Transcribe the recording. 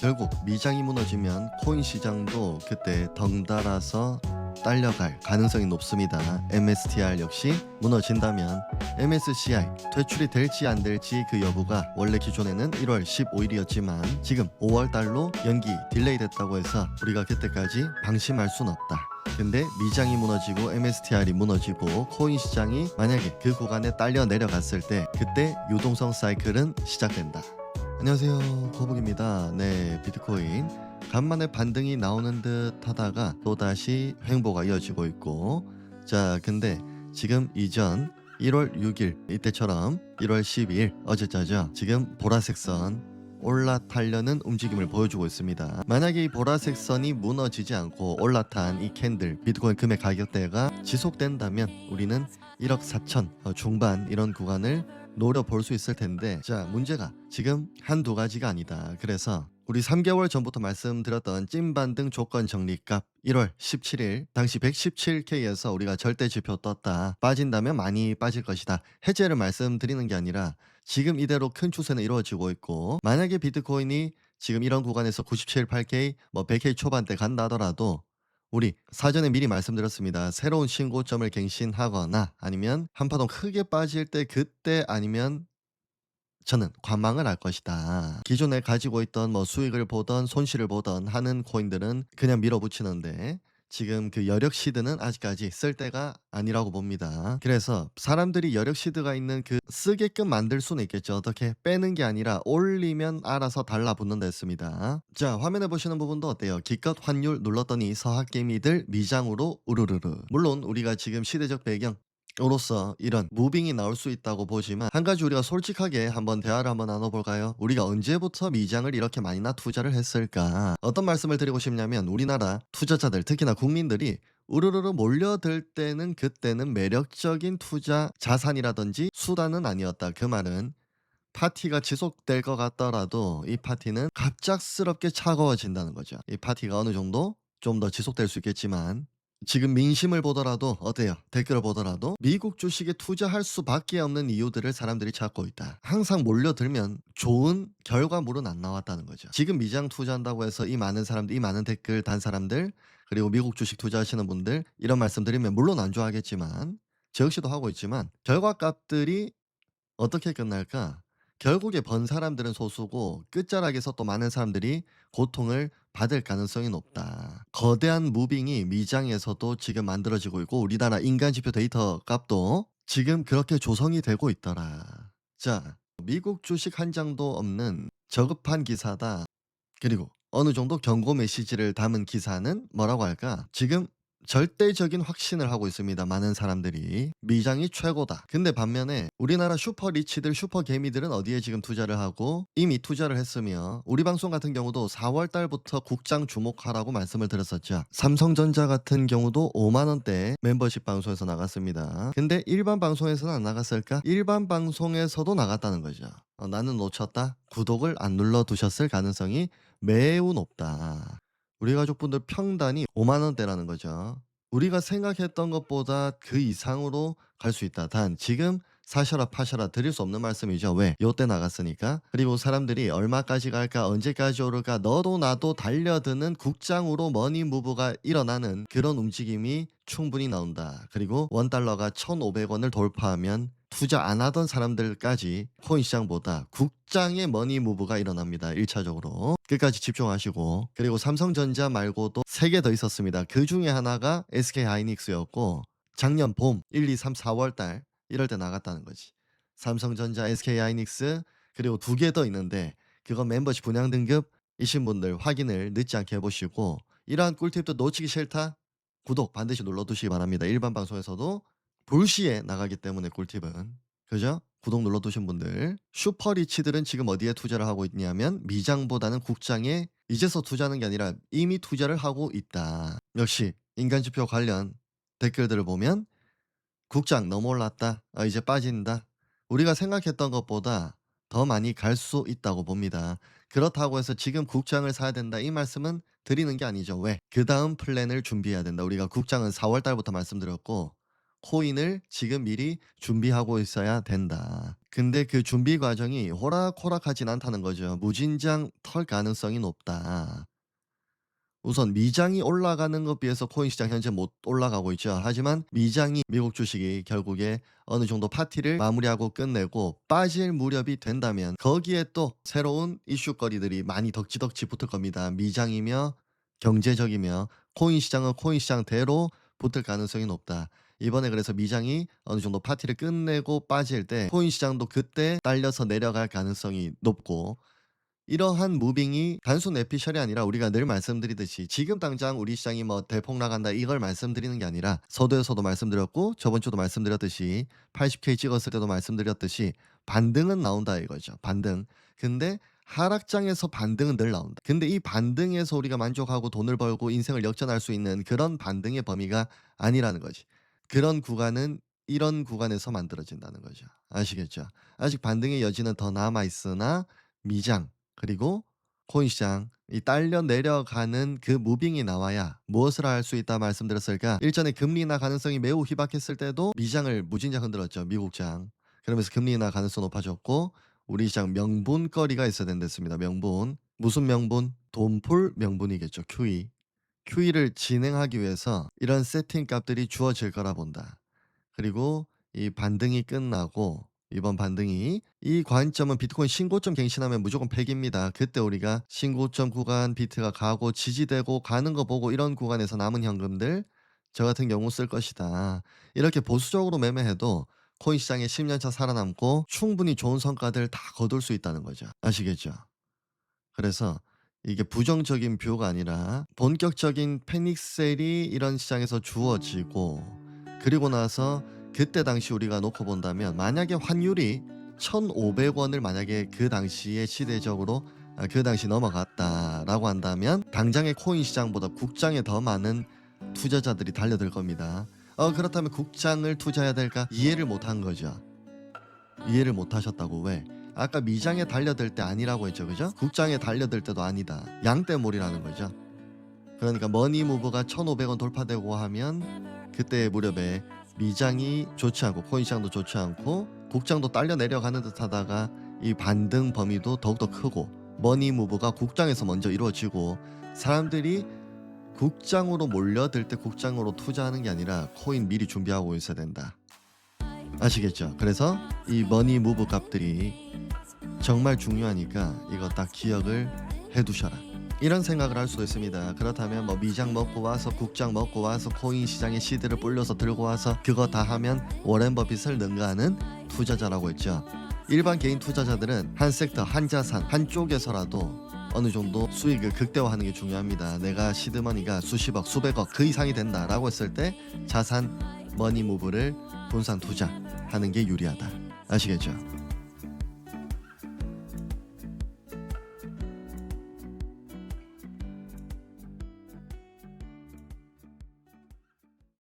결국 미장이 무너지면 코인 시장도 그때 덩달아서 딸려갈 가능성이 높습니다. MSTR 역시 무너진다면 MSCI 퇴출이 될지 안 될지 그 여부가 원래 기존에는 1월 15일이었지만 지금 5월 달로 연기 딜레이 됐다고 해서 우리가 그때까지 방심할 순 없다. 근데 미장이 무너지고 MSTR이 무너지고 코인 시장이 만약에 그 구간에 딸려 내려갔을 때 그때 유동성 사이클은 시작된다. 안녕하세요. 거북입니다. 네 비트코인. 간만에 반등이 나오는 듯 하다가 또다시 횡보가 이어지고 있고. 자 근데 지금 이전 1월 6일 이때처럼 1월 12일 어제자죠? 지금 보라색 선 올라타려는 움직임을 보여주고 있습니다. 만약에 이 보라색 선이 무너지지 않고 올라탄 이 캔들 비트코인 금액 가격대가 지속된다면 우리는 1억 4천 중반 이런 구간을 노려볼 수 있을 텐데 자 문제가 지금 한두 가지가 아니다. 그래서 우리 3개월 전부터 말씀드렸던 찐반등 조건 정리값 1월 17일 당시 117K에서 우리가 절대 지표 떴다. 빠진다면 많이 빠질 것이다. 해제를 말씀드리는 게 아니라 지금 이대로 큰 추세는 이루어지고 있고 만약에 비트코인이 지금 이런 구간에서 97, 8K, 뭐 100K 초반대 간다 하더라도 우리 사전에 미리 말씀드렸습니다. 새로운 신고점을 갱신하거나 아니면 한파동 크게 빠질 때 그때 아니면 저는 관망을 할 것이다. 기존에 가지고 있던 뭐 수익을 보던 손실을 보던 하는 코인들은 그냥 밀어붙이는데 지금 그 여력 시드는 아직까지 쓸 때가 아니라고 봅니다. 그래서 사람들이 여력 시드가 있는 그 쓰게끔 만들 수는 있겠죠. 어떻게 빼는 게 아니라 올리면 알아서 달라붙는다 했습니다. 자 화면에 보시는 부분도 어때요? 기껏 환율 눌렀더니 서학개미들 미장으로 우르르르. 물론 우리가 지금 시대적 배경 으로서 이런 무빙이 나올 수 있다고 보지만 한 가지 우리가 솔직하게 한번 대화를 한번 나눠볼까요? 우리가 언제부터 미장을 이렇게 많이나 투자를 했을까? 어떤 말씀을 드리고 싶냐면 우리나라 투자자들 특히나 국민들이 우르르르 몰려들 때는 그때는 매력적인 투자 자산이라든지 수단은 아니었다. 그 말은 파티가 지속될 것 같더라도 이 파티는 갑작스럽게 차가워진다는 거죠. 이 파티가 어느 정도 좀 더 지속될 수 있겠지만 지금 민심을 보더라도 어때요? 댓글을 보더라도 미국 주식에 투자할 수밖에 없는 이유들을 사람들이 찾고 있다. 항상 몰려들면 좋은 결과물은 안 나왔다는 거죠. 지금 미장 투자한다고 해서 이 많은 사람들, 이 많은 댓글 단 사람들 그리고 미국 주식 투자하시는 분들 이런 말씀드리면 물론 안 좋아하겠지만 저 역시도 하고 있지만 결과값들이 어떻게 끝날까? 결국에 번 사람들은 소수고 끝자락에서 또 많은 사람들이 고통을 받을 가능성이 높다. 거대한 무빙이 미장에서도 지금 만들어지고 있고 우리나라 인간 지표 데이터 값도 지금 그렇게 조성이 되고 있더라. 자, 미국 주식 한 장도 없는 저급한 기사다. 그리고 어느 정도 경고 메시지를 담은 기사는 뭐라고 할까? 지금 절대적인 확신을 하고 있습니다. 많은 사람들이 미장이 최고다. 근데 반면에 우리나라 슈퍼 리치들, 슈퍼 개미들은 어디에 지금 투자를 하고 이미 투자를 했으며 우리 방송 같은 경우도 4월 달부터 국장 주목하라고 말씀을 드렸었죠. 삼성전자 같은 경우도 5만 원대 멤버십 방송에서 나갔습니다. 근데 일반 방송에서는 안 나갔을까? 일반 방송에서도 나갔다는 거죠. 어, 나는 놓쳤다. 구독을 안 눌러 두셨을 가능성이 매우 높다. 우리 가족분들 평단이 5만 원대라는 거죠. 우리가 생각했던 것보다 그 이상으로 갈 수 있다. 단 지금 사셔라 파셔라 드릴 수 없는 말씀이죠. 왜? 요때 나갔으니까. 그리고 사람들이 얼마까지 갈까 언제까지 오를까 너도 나도 달려드는 국장으로 머니 무브가 일어나는 그런 움직임이 충분히 나온다. 그리고 원달러가 1,500원을 돌파하면 투자 안 하던 사람들까지 코인 시장보다 국장의 머니 무브가 일어납니다. 1차적으로. 끝까지 집중하시고 그리고 삼성전자 말고도 3개 더 있었습니다. 그 중에 하나가 SK 하이닉스였고 작년 봄 1, 2, 3, 4월 달 이럴 때 나갔다는 거지. 삼성전자, SK 하이닉스 그리고 두 개 더 있는데 그건 멤버십 분양 등급이신 분들 확인을 늦지 않게 해보시고 이러한 꿀팁도 놓치기 싫다? 구독 반드시 눌러두시기 바랍니다. 일반 방송에서도 불시에 나가기 때문에 꿀팁은 그죠? 구독 눌러두신 분들 슈퍼리치들은 지금 어디에 투자를 하고 있냐면 미장보다는 국장에 이제서 투자하는 게 아니라 이미 투자를 하고 있다. 역시 인간지표 관련 댓글들을 보면 국장 너무 올랐다. 아, 이제 빠진다. 우리가 생각했던 것보다 더 많이 갈 수 있다고 봅니다. 그렇다고 해서 지금 국장을 사야 된다. 이 말씀은 드리는 게 아니죠. 왜? 그 다음 플랜을 준비해야 된다. 우리가 국장은 4월 달부터 말씀드렸고 코인을 지금 미리 준비하고 있어야 된다. 근데 그 준비 과정이 호락호락하진 않다는 거죠. 무진장 털 가능성이 높다. 우선 미장이 올라가는 것 비해서 코인 시장 현재 못 올라가고 있죠. 하지만 미장이 미국 주식이 결국에 어느 정도 파티를 마무리하고 끝내고 빠질 무렵이 된다면 거기에 또 새로운 이슈거리들이 많이 덕지덕지 붙을 겁니다. 미장이며 경제적이며 코인 시장은 코인 시장대로 붙을 가능성이 높다. 이번에 그래서 미장이 어느 정도 파티를 끝내고 빠질 때 코인 시장도 그때 딸려서 내려갈 가능성이 높고 이러한 무빙이 단순 에피셜이 아니라 우리가 늘 말씀드리듯이 지금 당장 우리 시장이 뭐 대폭 나간다 이걸 말씀드리는 게 아니라 서두에서도 말씀드렸고 저번 주도 말씀드렸듯이 80K 찍었을 때도 말씀드렸듯이 반등은 나온다 이거죠. 반등. 근데 하락장에서 반등은 늘 나온다. 근데 이 반등에서 우리가 만족하고 돈을 벌고 인생을 역전할 수 있는 그런 반등의 범위가 아니라는 거지. 그런 구간은 이런 구간에서 만들어진다는 거죠. 아시겠죠? 아직 반등의 여지는 더 남아 있으나 미장 그리고 코인 시장 이 딸려 내려가는 그 무빙이 나와야 무엇을 할 수 있다 말씀드렸을까? 일전에 금리 인하 가능성이 매우 희박했을 때도 미장을 무진장 흔들었죠. 미국장. 그러면서 금리 인하 가능성 높아졌고 우리 시장 명분거리가 있어야 된댔습니다. 명분. 무슨 명분? 돈풀 명분이겠죠. QE. QE를 진행하기 위해서 이런 세팅 값들이 주어질 거라 본다. 그리고 이 반등이 끝나고 이번 반등이 이 관점은 비트코인 신고점 갱신하면 무조건 100입니다. 그때 우리가 신고점 구간 비트가 가고 지지되고 가는 거 보고 이런 구간에서 남은 현금들 저 같은 경우 쓸 것이다. 이렇게 보수적으로 매매해도 코인 시장에 10년차 살아남고 충분히 좋은 성과들 다 거둘 수 있다는 거죠. 아시겠죠? 그래서 이게 부정적인 뷰가 아니라 본격적인 패닉셀이 이런 시장에서 주어지고 그리고 나서 그때 당시 우리가 놓고 본다면 만약에 환율이 1,500원을 만약에 그 당시에 시대적으로 아, 그 당시 넘어갔다라고 한다면 당장의 코인 시장보다 국장에 더 많은 투자자들이 달려들 겁니다. 어 그렇다면 국장을 투자해야 될까? 이해를 못한 거죠. 이해를 못 하셨다고 왜? 아까 미장에 달려들 때 아니라고 했죠. 그죠? 국장에 달려들 때도 아니다. 양떼몰이라는 거죠. 그러니까 머니 무브가 1,500원 돌파되고 하면 그때 무렵에 미장이 좋지 않고 코인 시장도 좋지 않고 국장도 딸려 내려가는 듯 하다가 이 반등 범위도 더욱더 크고 머니 무브가 국장에서 먼저 이루어지고 사람들이 국장으로 몰려들 때 국장으로 투자하는 게 아니라 코인 미리 준비하고 있어야 된다. 아시겠죠? 그래서 이 머니 무브 값들이 정말 중요하니까 이거 딱 기억을 해두셔라. 이런 생각을 할 수도 있습니다. 그렇다면 뭐 미장 먹고 와서 국장 먹고 와서 코인 시장에 시드를 불려서 들고 와서 그거 다 하면 워렌 버핏을 능가하는 투자자라고 했죠. 일반 개인 투자자들은 한 섹터, 한 자산, 한 쪽에서라도 어느 정도 수익을 극대화하는 게 중요합니다. 내가 시드머니가 수십억, 수백억 그 이상이 된다라고 했을 때 자산 머니 무브를 분산 투자 하는 게 유리하다. 아시겠죠?